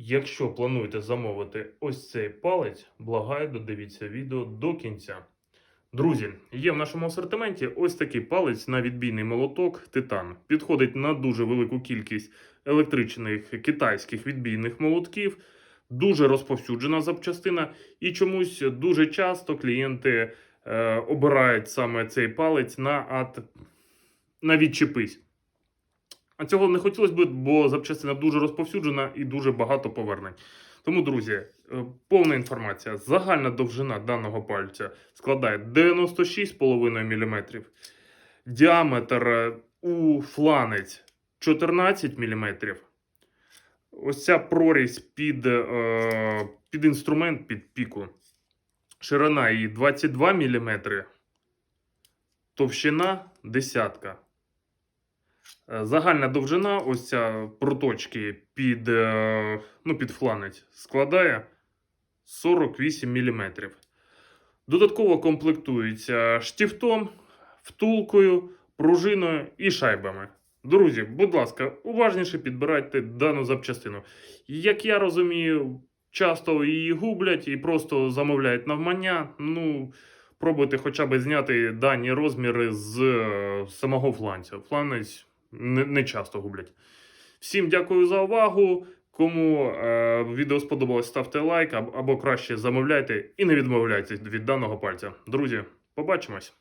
Якщо плануєте замовити ось цей палець, благаю, додивіться відео до кінця. Друзі, є в нашому асортименті ось такий палець на відбійний молоток Титан. Підходить на дуже велику кількість електричних китайських відбійних молотків. Дуже розповсюджена запчастина, і чомусь дуже часто клієнти е, обирають саме цей палець на, ат... на відчепись. А цього не хотілося б, бо запчастина дуже розповсюджена і дуже багато повернень. Тому, друзі, е, повна інформація. Загальна довжина даного пальця складає 96,5 мм. Діаметр е, у фланець 14 мм. Ось ця прорізь під, е, під інструмент, під піку. Ширина її 22 мм. Товщина десятка. Е, Загальна довжина ось ця проточки під, е, ну, під фланець складає 48 мм. Додатково комплектується штифтом, втулкою, пружиною і шайбами. Друзі, будь ласка, уважніше підбирайте дану запчастину. Як я розумію, часто її гублять і просто замовляють навмання. Ну, пробуйте хоча б зняти дані розміри з е, самого фланця. Фланець не, часто гублять. Всім дякую за увагу. Кому е, відео сподобалось, ставте лайк або краще замовляйте і не відмовляйтесь від даного пальця. Друзі, побачимось!